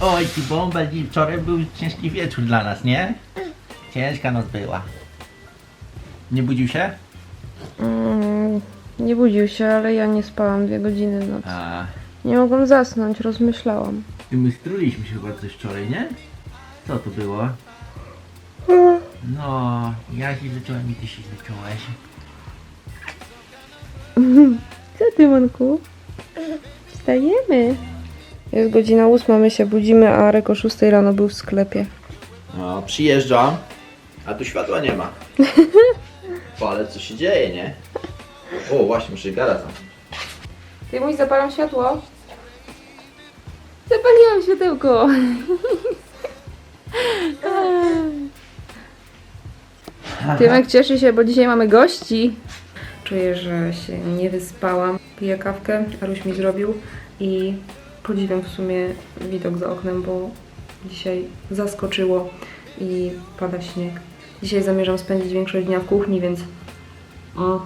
Oj, ci bąbel, i wczoraj był ciężki wieczór dla nas, nie? Ciężka noc była. Nie budził się? Mm, nie budził się, ale ja nie spałam dwie godziny w nocy. A, Nie mogłam zasnąć, rozmyślałam. i my struliśmy się chyba coś wczoraj, nie? Co to było? No, ja się zacząłem i ty się zacząłeś. Co ty, Monku? Wstajemy. Jest godzina ósma, my się budzimy, a Arek o 6 rano był w sklepie. No, przyjeżdżam, a tu światła nie ma. O, ale co się dzieje, nie? O, właśnie, muszę gadać. Ty mój zapalam światło. Zapaliłam światełko. Tymek cieszy się, bo dzisiaj mamy gości. Czuję, że się nie wyspałam. Piję kawkę, Aruś mi zrobił i podziwiam w sumie widok za oknem, bo dzisiaj zaskoczyło i pada śnieg. Dzisiaj zamierzam spędzić większość dnia w kuchni, więc o,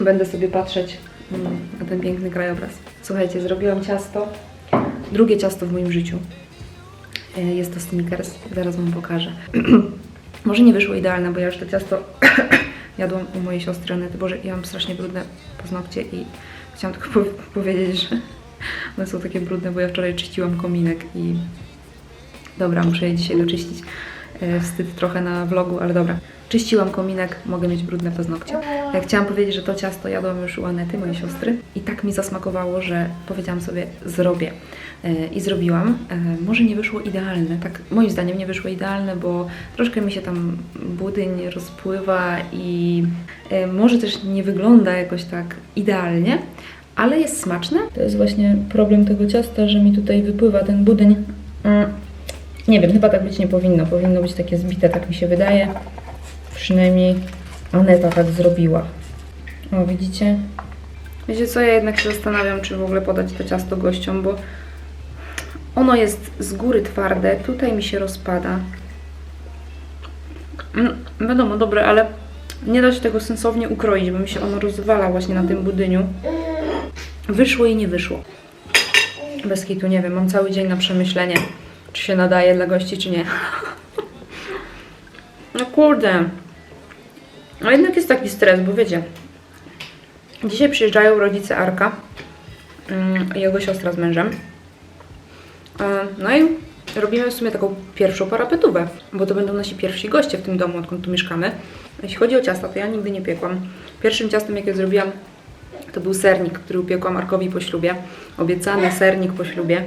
będę sobie patrzeć mm, na ten piękny krajobraz. Słuchajcie, zrobiłam ciasto. Drugie ciasto w moim życiu. E, Jest to sneakers, zaraz Wam pokażę. Może nie wyszło idealne, bo ja już to ciasto jadłam u mojej siostry Anety. Boże, ja mam strasznie brudne paznokcie i chciałam tylko pow- powiedzieć, że one są takie brudne, bo ja wczoraj czyściłam kominek i dobra, muszę je dzisiaj doczyścić. E, Wstyd trochę na vlogu, ale dobra. Czyściłam kominek, mogę mieć brudne paznokcie. Ja chciałam powiedzieć, że to ciasto jadłam już u Anety, mojej siostry i tak mi zasmakowało, że powiedziałam sobie, zrobię. E, I zrobiłam. E, Może nie wyszło idealne, tak moim zdaniem nie wyszło idealne, bo troszkę mi się tam budyń rozpływa i e, może też nie wygląda jakoś tak idealnie, ale jest smaczne. To jest właśnie problem tego ciasta, że mi tutaj wypływa ten budyń. Mm, Nie wiem, chyba tak być nie powinno. Powinno być takie zbite, tak mi się wydaje. Przynajmniej Aneta tak zrobiła. O, widzicie? Wiecie co, ja jednak się zastanawiam, czy w ogóle podać to ciasto gościom, bo ono jest z góry twarde, tutaj mi się rozpada. Mm, wiadomo, dobre, ale nie da się tego sensownie ukroić, bo mi się ono rozwala właśnie na tym budyniu. Wyszło i nie wyszło. Bez kitu, nie wiem, mam cały dzień na przemyślenie, czy się nadaje dla gości, czy nie. No kurde. No jednak jest taki stres, bo wiecie, dzisiaj przyjeżdżają rodzice Arka mm, i jego siostra z mężem. E, No i robimy w sumie taką pierwszą parapetówę, bo to będą nasi pierwsi goście w tym domu, odkąd tu mieszkamy. Jeśli chodzi o ciasta, to ja nigdy nie piekłam. Pierwszym ciastem, jakie zrobiłam, to był sernik, który upiekłam Arkowi po ślubie. Obiecany sernik po ślubie.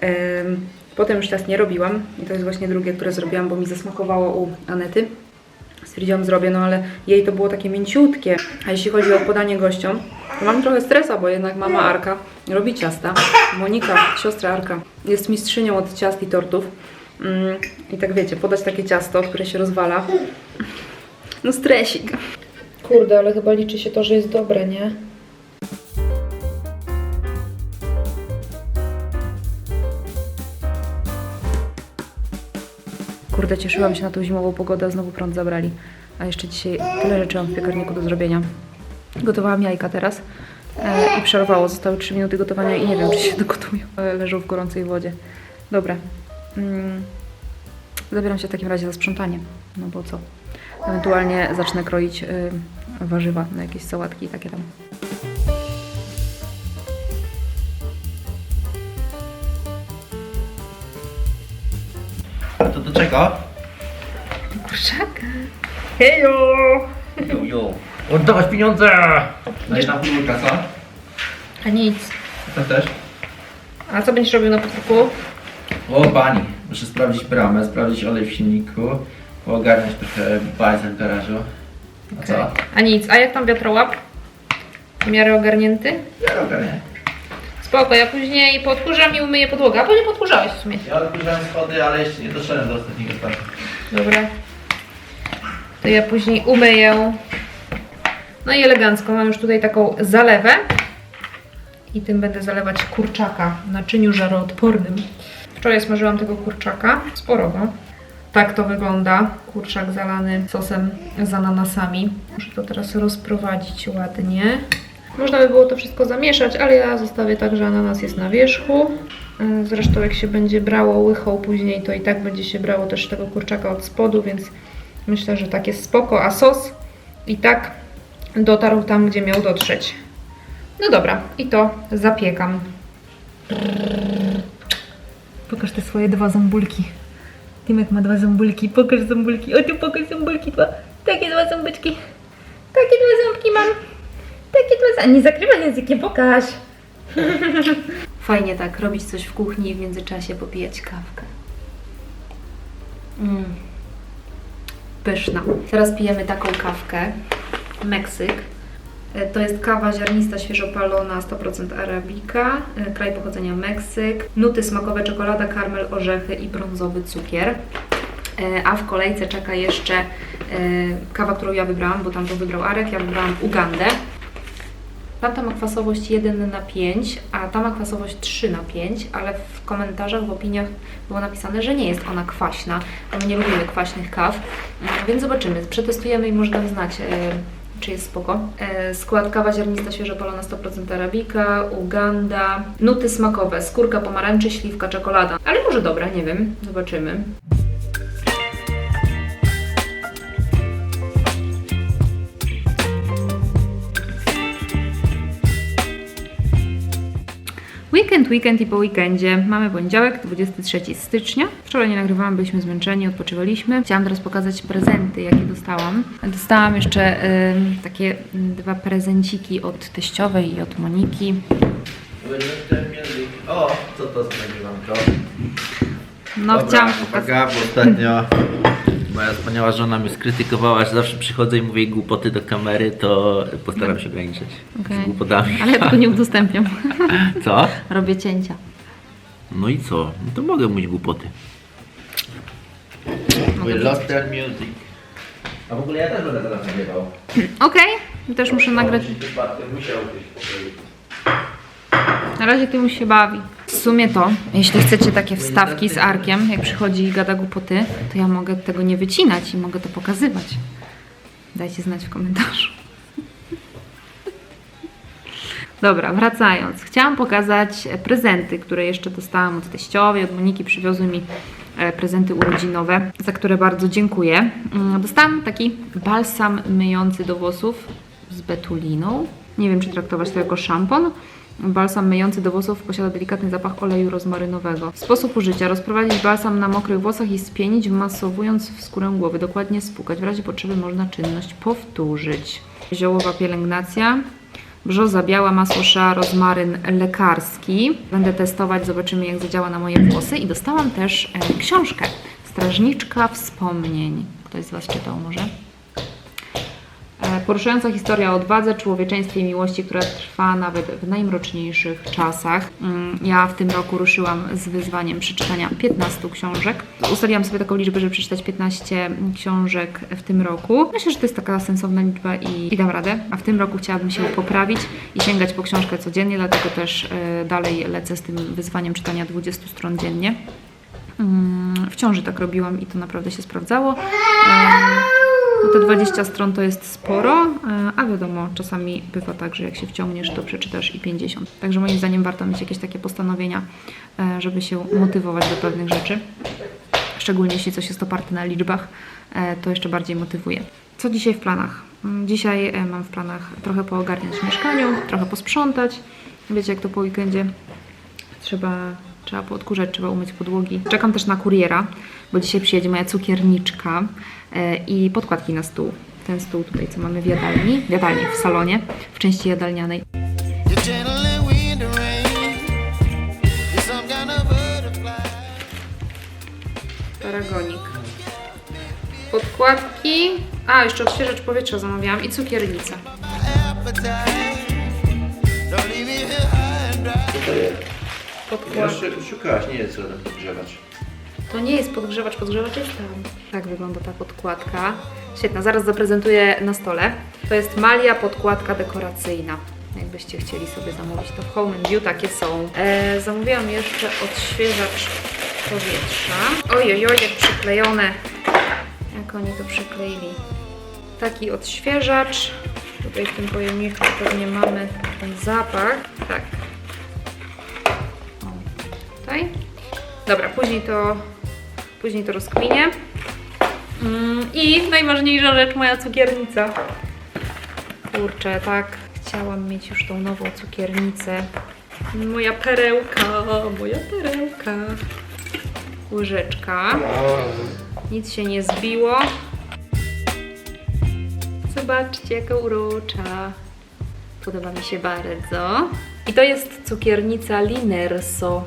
Em, Potem już ciast nie robiłam i to jest właśnie drugie, które zrobiłam, bo mi zasmakowało u Anety. Stwierdziłam, zrobię, no ale jej to było takie mięciutkie. A jeśli chodzi o podanie gościom, to mam trochę stresa, bo jednak mama Arka robi ciasta. Monika, siostra Arka, jest mistrzynią od ciast i tortów. Mm, I tak wiecie, podać takie ciasto, które się rozwala. No stresik. Kurde, ale chyba liczy się to, że jest dobre, nie? Kurde, cieszyłam się na tą zimową pogodę, a znowu prąd zabrali. A jeszcze dzisiaj tyle rzeczy mam w piekarniku do zrobienia. Gotowałam jajka teraz e, i przerwało. Zostały 3 minuty gotowania i nie wiem, czy się dogotują. E, Leżą w gorącej wodzie. Dobra. Mm. Zabieram się w takim razie za sprzątanie. No bo co? Ewentualnie zacznę kroić y, warzywa na jakieś sałatki i takie tam. A to do czego? Kurczaka. Hejo! Jo, jo. Oddawać pieniądze! Daj nam podwórka, co? A nic. Też? A co będziesz robił na podwórku? O, bani. Muszę sprawdzić bramę, sprawdzić olej w silniku, poogarniać trochę bajza w garażu. A co? A nic. A jak tam wiatrołap? W miarę ogarnięty? Ja ogarnię. Spoko, ja później podkurzam i umyję podłogę. A później podkurzałeś w sumie. Ja odkurzałem schody, ale jeszcze nie doszedłem do ostatniego etapu. Dobra. To ja później umyję. No i elegancko. Mam już tutaj taką zalewę. I tym będę zalewać kurczaka w naczyniu żaroodpornym. Wczoraj smażyłam tego kurczaka. Sporo go. Tak to wygląda. Kurczak zalany sosem z ananasami. Muszę to teraz rozprowadzić ładnie. Można by było to wszystko zamieszać, ale ja zostawię tak, że ananas jest na wierzchu. Yy, Zresztą jak się będzie brało łychą później, to i tak będzie się brało też tego kurczaka od spodu, więc myślę, że tak jest spoko. A sos i tak dotarł tam, gdzie miał dotrzeć. No dobra, i to zapiekam. Pokaż te swoje dwa ząbulki. Timek ma dwa ząbulki. Pokaż ząbulki. O, tu pokaż ząbulki dwa. Takie dwa ząbeczki. Takie dwa ząbki mam. Takie dwa ząbki. Nie zakrywaj językiem, pokaż. Fajnie tak, robić coś w kuchni i w międzyczasie popijać kawkę. Mm. Pyszna. Teraz pijemy taką kawkę. Meksyk. E, To jest kawa ziarnista, świeżo palona, 100% arabika, e, kraj pochodzenia Meksyk, nuty smakowe, czekolada, karmel, orzechy i brązowy cukier. E, A w kolejce czeka jeszcze kawa, którą ja wybrałam, bo tam to wybrał Arek, ja wybrałam Ugandę. Tamta ma kwasowość 1 na 5, a ta ma kwasowość 3 na 5, ale w komentarzach, w opiniach było napisane, że nie jest ona kwaśna. A my nie lubimy kwaśnych kaw, więc zobaczymy. Przetestujemy i może nam znać, e, czy jest spoko. E, skład kawa ziarnista, świeżo palona 100% arabika, Uganda, nuty smakowe, skórka pomarańczy, śliwka, czekolada. Ale może dobra, nie wiem, zobaczymy. Weekend, weekend i po weekendzie. Mamy poniedziałek, 23 stycznia. Wczoraj nie nagrywałam, byliśmy zmęczeni, odpoczywaliśmy. Chciałam teraz pokazać prezenty, jakie dostałam. Dostałam jeszcze ym, takie dwa prezenciki od teściowej i od Moniki. O, co to nagrywam to? No Dobra, chciałam pokazać. uwaga, bo ostatnio moja wspaniała żona mnie skrytykowała, że zawsze przychodzę i mówię głupoty do kamery, to postaram się ograniczyć Okej. z głupotami. Ale ja tego nie udostępniam. Co? Robię cięcia. No i co? No to mogę mówić głupoty. We lost their music. A w ogóle ja też będę teraz nagrywał. Okej, też muszę nagrać. Na razie ty się bawi. Sumie to, jeśli chcecie takie wstawki z Arkiem, jak przychodzi i gada głupoty, to ja mogę tego nie wycinać i mogę to pokazywać. Dajcie znać w komentarzu. Dobra, wracając. Chciałam pokazać prezenty, które jeszcze dostałam od teściowej, od Moniki. Przywiozły mi e, prezenty urodzinowe, za które bardzo dziękuję. Mm, Dostałam taki balsam myjący do włosów z betuliną. Nie wiem, czy traktować to jako szampon. Balsam myjący do włosów posiada delikatny zapach oleju rozmarynowego. Sposób użycia: rozprowadzić balsam na mokrych włosach i spienić, wmasowując w skórę głowy. Dokładnie spłukać. W razie potrzeby można czynność powtórzyć. Ziołowa pielęgnacja. Brzoza biała, masło szea, rozmaryn lekarski. Będę testować, zobaczymy jak zadziała na moje włosy. I dostałam też e, książkę. Strażniczka wspomnień. Ktoś z Was czytał może? E, Poruszająca historia o odwadze, człowieczeństwie i miłości, która trwa nawet w najmroczniejszych czasach. Mm, Ja w tym roku ruszyłam z wyzwaniem przeczytania 15 książek. Ustaliłam sobie taką liczbę, żeby przeczytać 15 książek w tym roku. Myślę, że to jest taka sensowna liczba i, i dam radę. A w tym roku chciałabym się poprawić i sięgać po książkę codziennie, dlatego też e, dalej lecę z tym wyzwaniem czytania 20 stron dziennie. Mm, W ciąży tak robiłam i to naprawdę się sprawdzało. Te 20 stron to jest sporo, e, a wiadomo, czasami bywa tak, że jak się wciągniesz, to przeczytasz i 50. Także moim zdaniem warto mieć jakieś takie postanowienia, e, żeby się motywować do pewnych rzeczy. Szczególnie jeśli coś jest oparte na liczbach, e, to jeszcze bardziej motywuje. Co dzisiaj w planach? Mm, Dzisiaj mam w planach trochę poogarniać w mieszkaniu, trochę posprzątać. Wiecie, jak to po weekendzie trzeba, trzeba poodkurzać, trzeba umyć podłogi. Czekam też na kuriera, bo dzisiaj przyjedzie moja cukierniczka e, i podkładki na stół. Ten stół tutaj, co mamy w jadalni, w jadalni, w salonie, w części jadalnianej. Paragonik. Podkładki. A, jeszcze odświeżacz powietrza zamawiałam i cukiernica. Dry. Podkładki. szukałaś, nie jest co tam podgrzewać. To nie jest podgrzewacz, podgrzewacz jest tam. Tak wygląda ta podkładka. Świetna, zaraz zaprezentuję na stole. To jest malia podkładka dekoracyjna. Jakbyście chcieli sobie zamówić, to w Home and View takie są. E, zamówiłam jeszcze odświeżacz powietrza. Oj, oj, oj, jak przyklejone. Jak oni to przykleili. Taki odświeżacz. Tutaj w tym pojemniczku pewnie mamy ten zapach. Tak. Tutaj. Dobra, później to, później to rozkminię. Mm, I najważniejsza rzecz, moja cukiernica. Kurczę, tak. Chciałam mieć już tą nową cukiernicę. Moja perełka, moja perełka. Łyżeczka. Nic się nie zbiło. Zobaczcie, jaka urocza. Podoba mi się bardzo. I to jest cukiernica Linerso.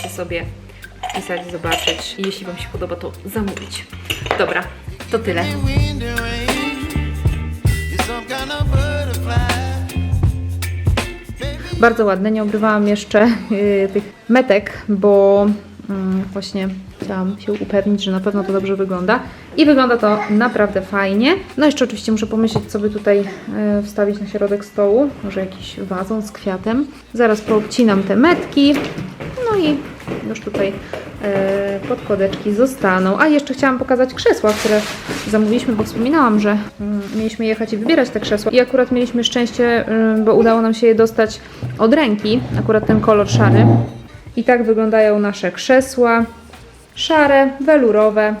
Możecie sobie wpisać, zobaczyć. I jeśli Wam się podoba, to zamówić. Dobra, to tyle. Bardzo ładne. Nie obrywałam jeszcze y, tych metek, bo mm, właśnie chciałam się upewnić, że na pewno to dobrze wygląda. I wygląda to naprawdę fajnie. No jeszcze oczywiście muszę pomyśleć, co by tutaj y, wstawić na środek stołu. Może jakiś wazon z kwiatem. Zaraz poobcinam te metki. I już tutaj e, podkładeczki zostaną. A jeszcze chciałam pokazać krzesła, które zamówiliśmy, bo wspominałam, że mm, mieliśmy jechać i wybierać te krzesła. I akurat mieliśmy szczęście, y, bo udało nam się je dostać od ręki, akurat ten kolor szary. I tak wyglądają nasze krzesła. Szare, welurowe.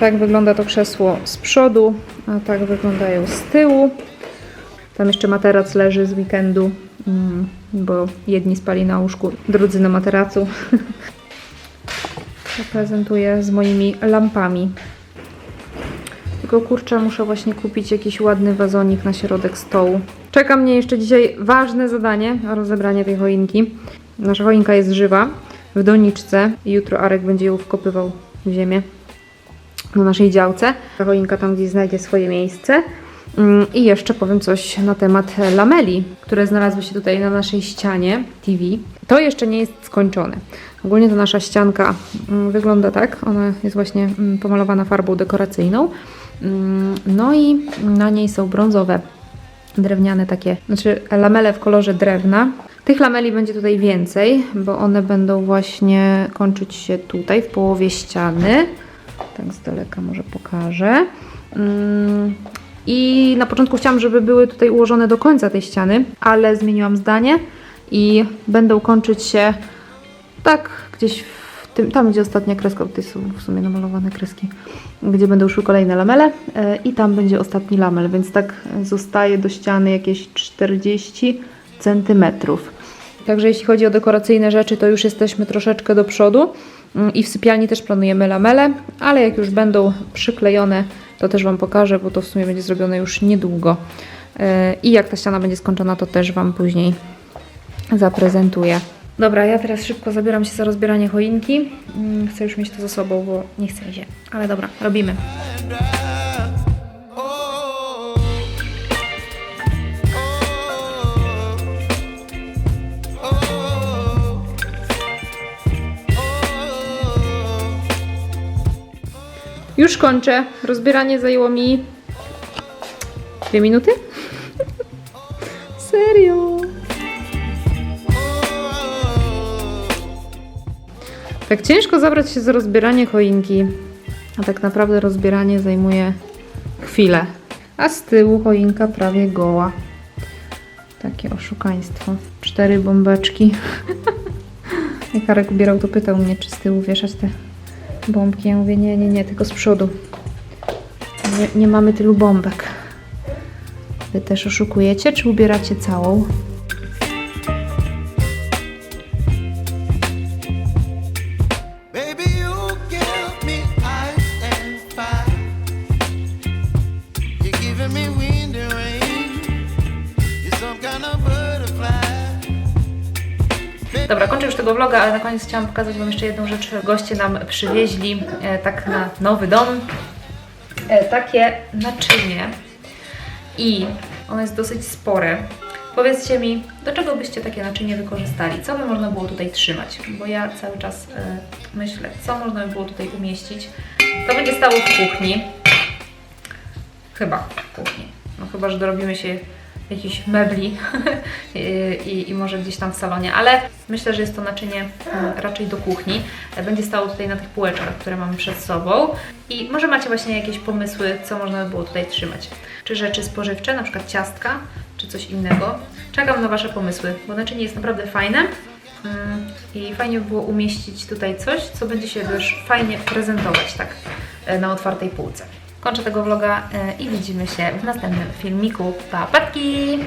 Tak wygląda to krzesło z przodu, a tak wyglądają z tyłu. Tam jeszcze materac leży z weekendu, mm, bo jedni spali na łóżku, drudzy na materacu. Prezentuję z moimi lampami. Tylko kurczę, muszę właśnie kupić jakiś ładny wazonik na środek stołu. Czeka mnie jeszcze dzisiaj ważne zadanie, rozebranie tej choinki. Nasza choinka jest żywa w doniczce jutro Arek będzie ją wkopywał w ziemię na naszej działce. Ta choinka tam gdzieś znajdzie swoje miejsce. Mm, I jeszcze powiem coś na temat lameli, które znalazły się tutaj na naszej ścianie TV. To jeszcze nie jest skończone. Ogólnie to nasza ścianka mm, wygląda tak. Ona jest właśnie mm, pomalowana farbą dekoracyjną. No i na niej są brązowe, drewniane takie, znaczy lamele w kolorze drewna. Tych lameli będzie tutaj więcej, bo one będą właśnie kończyć się tutaj w połowie ściany. Tak z daleka może pokażę. I na początku chciałam, żeby były tutaj ułożone do końca tej ściany, ale zmieniłam zdanie i będą kończyć się tak gdzieś w tym, tam gdzie ostatnia kreska, tutaj są w sumie namalowane kreski, gdzie będą szły kolejne lamele e, i tam będzie ostatni lamel, więc tak zostaje do ściany jakieś 40 centymetrów. Także jeśli chodzi o dekoracyjne rzeczy, to już jesteśmy troszeczkę do przodu. Mm, I w sypialni też planujemy lamele, ale jak już będą przyklejone, to też Wam pokażę, bo to w sumie będzie zrobione już niedługo. Yy, I jak ta ściana będzie skończona, to też Wam później zaprezentuję. Dobra, ja teraz szybko zabieram się za rozbieranie choinki. Mm, Chcę już mieć to za sobą, bo nie chce mi się. Ale dobra, robimy. Już kończę. Rozbieranie zajęło mi dwie minuty. Serio. Tak ciężko zabrać się za rozbieranie choinki, a tak naprawdę rozbieranie zajmuje chwilę. A z tyłu choinka prawie goła. Takie oszukaństwo. Cztery bombeczki. Jak Karek ubierał, to pytał mnie, czy z tyłu wieszać te bombki. Ja mówię, nie, nie, nie, tylko z przodu. Nie, nie mamy tylu bombek. Wy też oszukujecie, czy ubieracie całą? Vloga, ale na koniec chciałam pokazać Wam jeszcze jedną rzecz. Goście nam przywieźli e, tak na nowy dom e, takie naczynie i ono jest dosyć spore. Powiedzcie mi, do czego byście takie naczynie wykorzystali? Co by można było tutaj trzymać? Bo ja cały czas e, myślę, co można by było tutaj umieścić. To będzie stało w kuchni. Chyba w kuchni. No chyba, że dorobimy się jakichś mebli I, i, i może gdzieś tam w salonie, ale myślę, że jest to naczynie mm, raczej do kuchni. Będzie stało tutaj na tych półeczkach, które mamy przed sobą i może macie właśnie jakieś pomysły, co można by było tutaj trzymać. Czy rzeczy spożywcze, na przykład ciastka, czy coś innego. Czekam na Wasze pomysły, bo naczynie jest naprawdę fajne. Mm, I fajnie by było umieścić tutaj coś, co będzie się też fajnie prezentować tak na otwartej półce. Kończę tego vloga e, i widzimy się w następnym filmiku. Pa, patki!